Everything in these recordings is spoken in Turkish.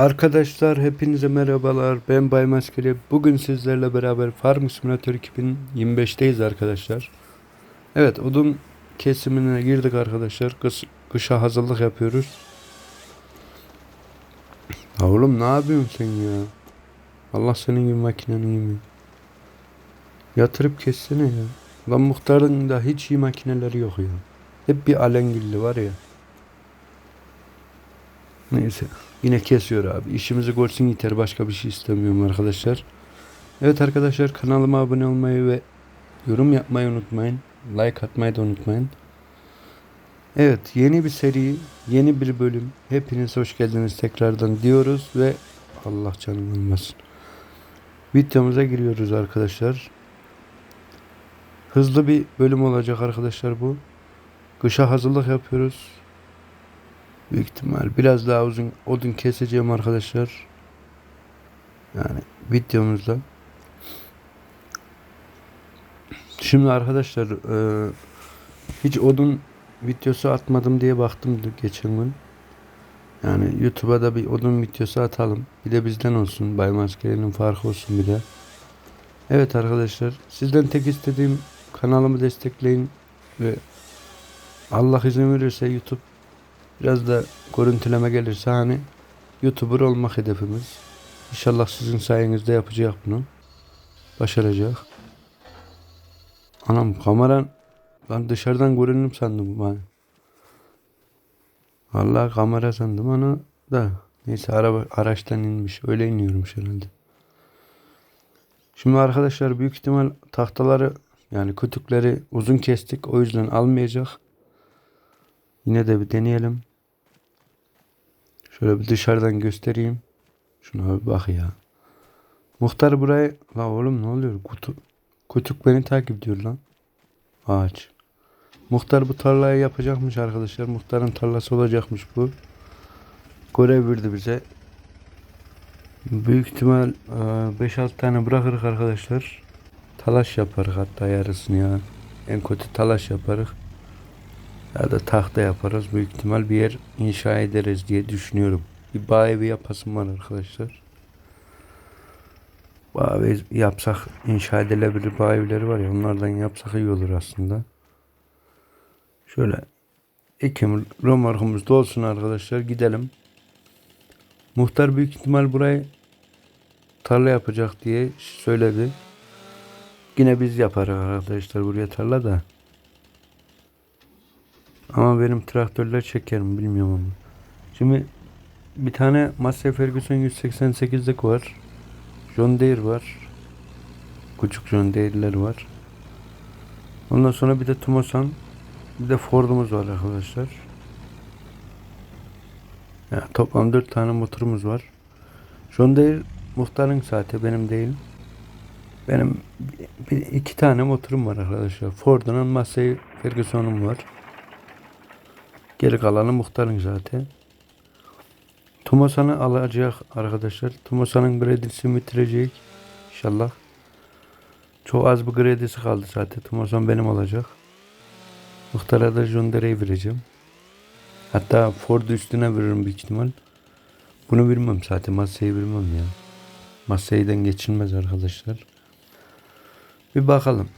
Arkadaşlar hepinize merhabalar. Ben Bay Maskeli. Bugün sizlerle beraber Farm Simulator 2025'teyiz arkadaşlar. Evet odun kesimine girdik arkadaşlar. Kış, kışa hazırlık yapıyoruz. Ya oğlum ne yapıyorsun sen ya? Allah senin gibi makinenin gibi. Yatırıp kessene ya. Lan muhtarın da hiç iyi makineleri yok ya. Hep bir alengilli var ya. Neyse. Yine kesiyor abi. İşimizi görsün yeter. Başka bir şey istemiyorum arkadaşlar. Evet arkadaşlar kanalıma abone olmayı ve yorum yapmayı unutmayın. Like atmayı da unutmayın. Evet yeni bir seri, yeni bir bölüm. Hepiniz hoş geldiniz tekrardan diyoruz ve Allah canım olmasın. Videomuza giriyoruz arkadaşlar. Hızlı bir bölüm olacak arkadaşlar bu. Kışa hazırlık yapıyoruz. Büyük ihtimal biraz daha uzun odun keseceğim arkadaşlar. Yani videomuzda. Şimdi arkadaşlar e, hiç odun videosu atmadım diye baktım geçen gün. Yani YouTube'a da bir odun videosu atalım. Bir de bizden olsun. Bay Maskeli'nin farkı olsun bir de. Evet arkadaşlar sizden tek istediğim kanalımı destekleyin ve Allah izin verirse YouTube Biraz da görüntüleme gelirse hani YouTuber olmak hedefimiz. İnşallah sizin sayenizde yapacak bunu. Başaracak. Anam kameran ben dışarıdan görünüm sandım ben. Vallahi kamera sandım onu da. Neyse araba araçtan inmiş. Öyle iniyormuş herhalde. Şimdi arkadaşlar büyük ihtimal tahtaları yani kütükleri uzun kestik. O yüzden almayacak. Yine de bir deneyelim. Şöyle bir dışarıdan göstereyim. Şuna bir bak ya. Muhtar buraya... La oğlum ne oluyor? Kutu... Kutuk beni takip ediyor lan. Ağaç. Muhtar bu tarlayı yapacakmış arkadaşlar. Muhtarın tarlası olacakmış bu. Görev verdi bize. Büyük ihtimal 5-6 tane bırakırız arkadaşlar. Talaş yaparız hatta yarısını ya. En kötü talaş yaparız. Ya da tahta yaparız. Büyük ihtimal bir yer inşa ederiz diye düşünüyorum. Bir bağ evi yapasım var arkadaşlar. Bağ evi yapsak inşa edilebilir bağ evleri var ya onlardan yapsak iyi olur aslında. Şöyle ekim romarkumuz da olsun arkadaşlar gidelim. Muhtar büyük ihtimal burayı tarla yapacak diye söyledi. Yine biz yaparız arkadaşlar buraya tarla da. Ama benim traktörler çeker mi bilmiyorum ama. Şimdi bir tane Massey Ferguson 188'lik var. John Deere var. Küçük John Deere'ler var. Ondan sonra bir de Tumosan bir de Ford'umuz var arkadaşlar. Ya, toplam 4 tane motorumuz var. John Deere muhtarın saati benim değil. Benim iki tane motorum var arkadaşlar. Ford'un Massey Ferguson'um var. Geri kalanı muhtarın zaten. Tumasan'ı alacak arkadaşlar. Tumasan'ın kredisini bitirecek. İnşallah. Çok az bir kredisi kaldı zaten. Tumasan benim olacak. Muhtara da Jondere'yi vereceğim. Hatta Ford üstüne veririm büyük ihtimal. Bunu vermem zaten. Masayı vermem ya. Masayden geçilmez arkadaşlar. Bir bakalım.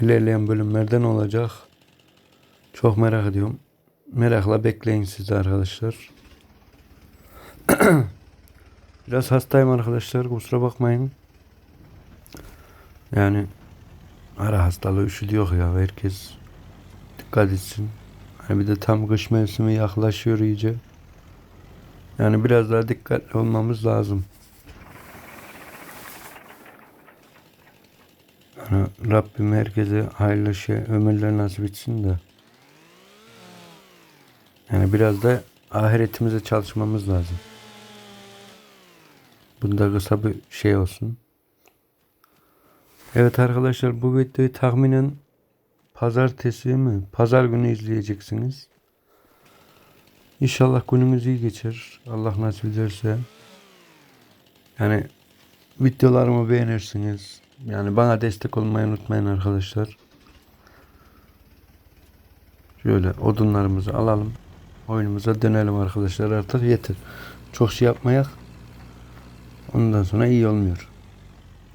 İlerleyen bölümlerden olacak. Çok merak ediyorum. Merakla bekleyin siz de arkadaşlar. Biraz hastayım arkadaşlar. Kusura bakmayın. Yani ara hastalığı üşüdü yok ya. Herkes dikkat etsin. Hani bir de tam kış mevsimi yaklaşıyor iyice. Yani biraz daha dikkatli olmamız lazım. Yani Rabbim herkese hayırlı şey, ömürler nasip etsin de. Yani biraz da ahiretimize çalışmamız lazım. Bunda kısa bir şey olsun. Evet arkadaşlar bu videoyu tahminen pazartesi mi? Pazar günü izleyeceksiniz. İnşallah günümüz iyi geçer. Allah nasip ederse. Yani videolarımı beğenirsiniz. Yani bana destek olmayı unutmayın arkadaşlar. Şöyle odunlarımızı alalım oyunumuza dönelim arkadaşlar artık yeter. Çok şey yapmayak. Ondan sonra iyi olmuyor.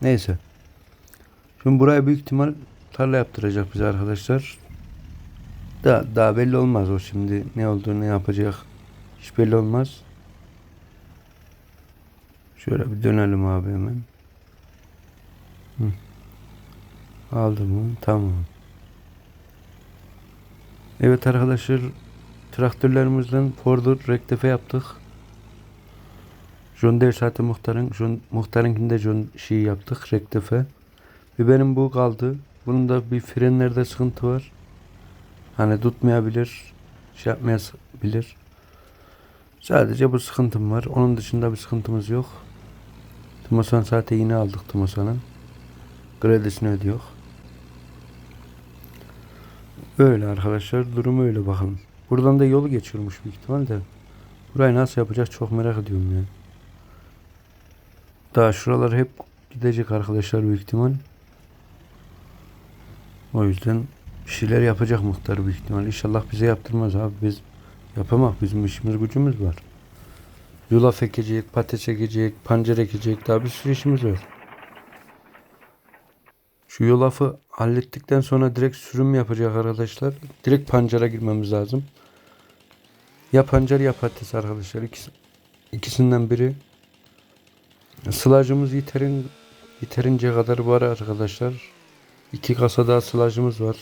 Neyse. Şimdi buraya büyük ihtimal tarla yaptıracak bize arkadaşlar. Da daha belli olmaz o şimdi ne olduğunu ne yapacak hiç belli olmaz. Şöyle bir dönelim abi hemen. Hı. Aldım mı? Tamam. Evet arkadaşlar traktörlerimizden Ford'u rektife yaptık. John Deere zaten muhtarın, John, muhtarınkinde John şeyi yaptık rektife. Bir benim bu kaldı. Bunun da bir frenlerde sıkıntı var. Hani tutmayabilir, şey yapmayabilir. Sadece bu sıkıntım var. Onun dışında bir sıkıntımız yok. Timosan zaten yine aldık Timosan'ın. Kredisini ödüyor. Öyle arkadaşlar. Durum öyle bakalım. Buradan da yolu geçiyormuş büyük ihtimal de. Burayı nasıl yapacağız çok merak ediyorum ya. Daha şuralar hep gidecek arkadaşlar büyük ihtimal. O yüzden bir şeyler yapacak muhtar büyük ihtimal. İnşallah bize yaptırmaz abi. Biz yapamak. Bizim işimiz gücümüz var. Yulaf ekecek, patates ekecek, pancar ekecek. Daha bir sürü işimiz var. Şu yulafı hallettikten sonra direkt sürüm yapacak arkadaşlar. Direkt pancara girmemiz lazım. Ya pancar ya patates arkadaşlar. İkisi, ikisinden biri. Sılacımız yeterin, yeterince kadar var arkadaşlar. İki kasa daha sılacımız var.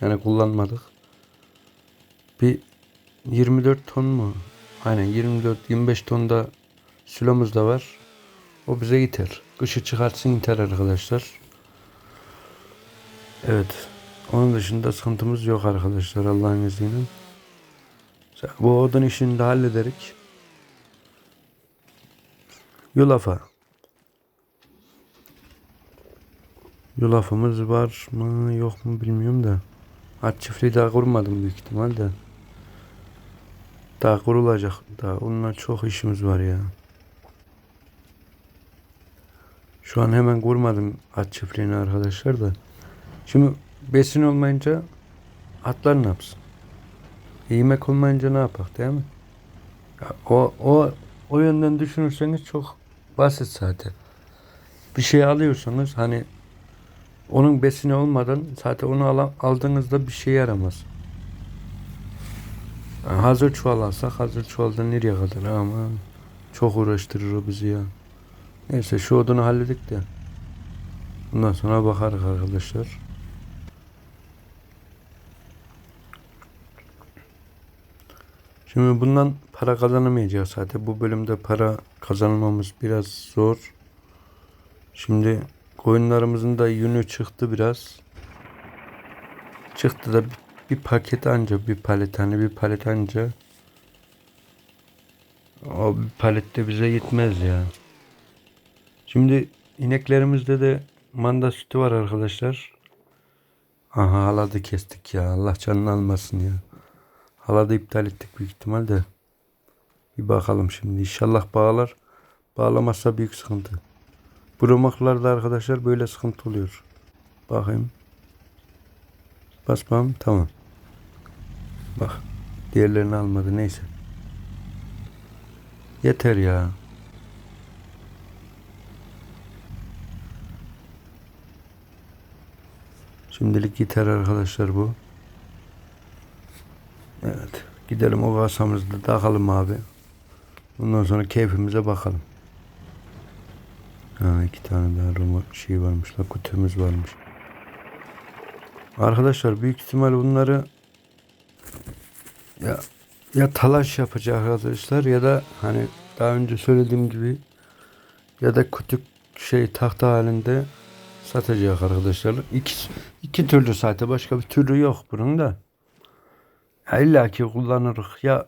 Yani kullanmadık. Bir 24 ton mu? Aynen 24-25 ton da silomuz da var. O bize yeter. Kışı çıkartsın yeter arkadaşlar. Evet. Onun dışında sıkıntımız yok arkadaşlar Allah'ın izniyle. Bu odun işini de hallederik. Yulafa. Yulafımız var mı yok mu bilmiyorum da. At çiftliği daha kurmadım büyük ihtimal de. Daha kurulacak. Daha onunla çok işimiz var ya. Şu an hemen kurmadım at çiftliğini arkadaşlar da. Şimdi besin olmayınca atlar ne yapsın? Yemek olmayınca ne yapak değil mi? O, o, o yönden düşünürseniz çok basit zaten. Bir şey alıyorsanız hani onun besini olmadan zaten onu al, aldığınızda bir şey yaramaz. Yani hazır çuval alsak hazır çuvaldan nereye kadar ama çok uğraştırır o bizi ya. Neyse şu odunu halledik de. Bundan sonra bakarız arkadaşlar. Şimdi bundan para kazanamayacağız zaten. Bu bölümde para kazanmamız biraz zor. Şimdi koyunlarımızın da yünü çıktı biraz. Çıktı da bir, bir paket anca bir palet hani bir palet anca. O bir palette bize yetmez ya. Şimdi ineklerimizde de manda sütü var arkadaşlar. Aha haladı kestik ya. Allah canını almasın ya. Haladı iptal ettik büyük ihtimal de. Bir bakalım şimdi. İnşallah bağlar. Bağlamazsa büyük sıkıntı. Bu romaklarda arkadaşlar böyle sıkıntı oluyor. Bakayım. Basmam tamam. Bak. Diğerlerini almadı neyse. Yeter ya. Şimdilik yeter arkadaşlar bu. Evet. Gidelim o kasamızı takalım abi. Ondan sonra keyfimize bakalım. Ha, iki tane daha Roma şey varmış. La kutumuz varmış. Arkadaşlar büyük ihtimal bunları ya ya talaş yapacak arkadaşlar ya da hani daha önce söylediğim gibi ya da kütük şey tahta halinde satacak arkadaşlar. İki, iki türlü zaten başka bir türlü yok bunun da. Ya illa ki kullanırız ya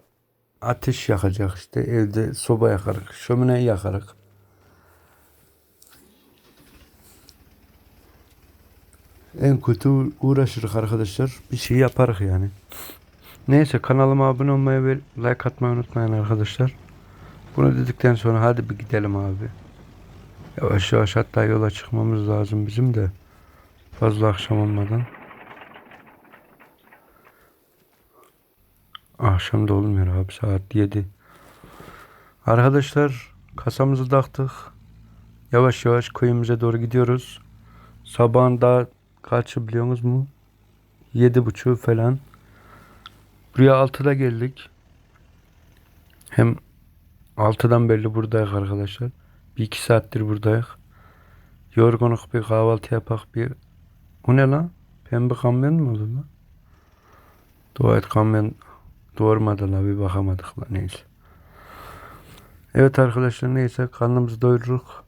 ateş yakacak işte evde soba yakarık, şömineyi yakarık. En kötü uğraşırız arkadaşlar. Bir şey yaparız yani. Neyse kanalıma abone olmayı ve like atmayı unutmayın arkadaşlar. Bunu dedikten sonra hadi bir gidelim abi. Yavaş yavaş hatta yola çıkmamız lazım bizim de. Fazla akşam olmadan. Akşam da olmuyor abi saat 7. Arkadaşlar kasamızı taktık. Yavaş yavaş köyümüze doğru gidiyoruz. Sabahın daha kaçı biliyorsunuz mu? Yedi buçuğu falan. Buraya altıda geldik. Hem altıdan belli buradayız arkadaşlar. Bir iki saattir buradayız. Yorgunluk bir kahvaltı yapak bir. O ne lan? Pembe kamyon mu oldu lan? Dua et kamyon doğurmadı la bir bakamadık la neyse. Evet arkadaşlar neyse karnımızı doyurduk.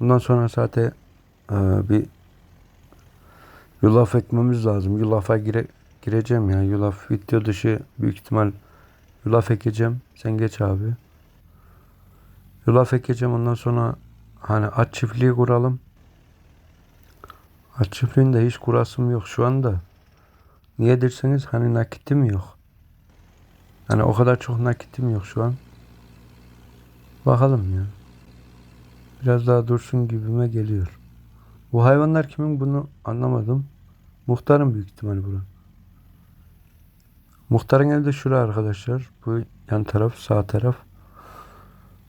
Bundan sonra zaten e, bir yulaf ekmemiz lazım. Yulafa gire, gireceğim ya. Yulaf video dışı büyük ihtimal yulaf ekeceğim. Sen geç abi. Yulaf ekeceğim ondan sonra hani at çiftliği kuralım. At çiftliğinde hiç kurasım yok şu anda. Niye derseniz hani nakitim yok. Hani o kadar çok nakitim yok şu an. Bakalım ya. Biraz daha dursun gibime geliyor. Bu hayvanlar kimin bunu anlamadım. Muhtarın büyük ihtimalle bura. Muhtarın evi de şura arkadaşlar. Bu yan taraf, sağ taraf.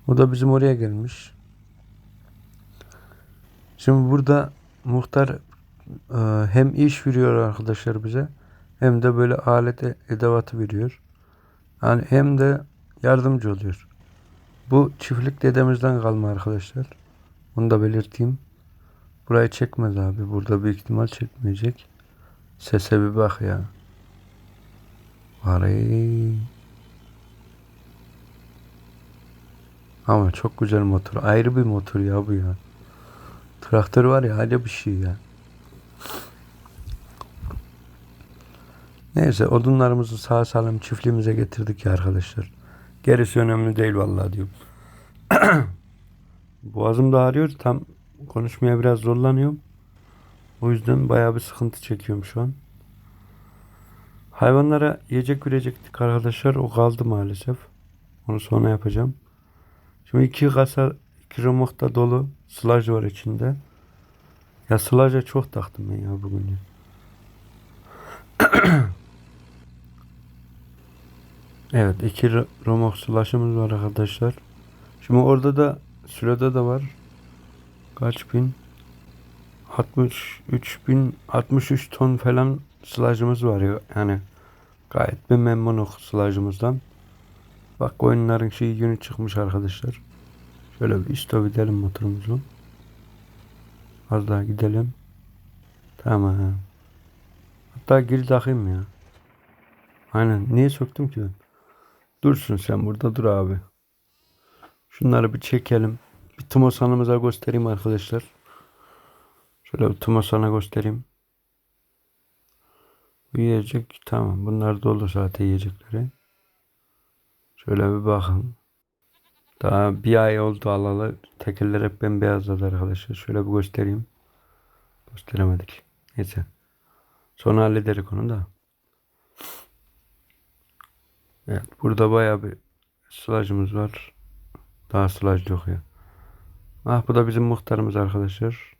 O da bizim oraya gelmiş. Şimdi burada muhtar e, hem iş veriyor arkadaşlar bize hem de böyle alet edevatı veriyor. Yani hem de yardımcı oluyor. Bu çiftlik dedemizden kalma arkadaşlar. Bunu da belirteyim. Burayı çekmez abi. Burada büyük ihtimal çekmeyecek. Sese bir bak ya. Vay. Ama çok güzel motor. Ayrı bir motor ya bu ya. Traktör var ya ayrı bir şey ya. Neyse odunlarımızı sağ salim çiftliğimize getirdik ya arkadaşlar. Gerisi önemli değil vallahi diyorum. Boğazım da ağrıyor. Tam konuşmaya biraz zorlanıyorum. O yüzden bayağı bir sıkıntı çekiyorum şu an. Hayvanlara yiyecek verecektik arkadaşlar. O kaldı maalesef. Onu sonra yapacağım. Şimdi iki kasa, iki remok da dolu. Sılaj var içinde. Ya sılaja çok taktım ben ya bugün ya. Evet iki remok sılaşımız var arkadaşlar. Şimdi orada da sürede de var. Kaç bin? 63 bin 63 ton falan sılajımız var ya. Yani gayet bir memnunum sılajımızdan. Bak oyunların şeyi yönü çıkmış arkadaşlar. Şöyle bir istop edelim motorumuzu. Az daha gidelim. Tamam. Hatta geri takayım ya. Aynen. Niye söktüm ki ben? Dursun sen burada dur abi. Şunları bir çekelim. Bir Tumosan'ımıza göstereyim arkadaşlar. Şöyle bir Tumosan'a göstereyim. Bu yiyecek tamam. Bunlar dolu zaten yiyecekleri. Şöyle bir bakın. Daha bir ay oldu alalı. Tekerler hep bembeyazladı arkadaşlar. Şöyle bir göstereyim. Gösteremedik. Neyse. Sonra hallederik onu da. Evet. Burada bayağı bir sılacımız var. Daha sılaj yok ya. Ah bu da bizim muhtarımız arkadaşlar.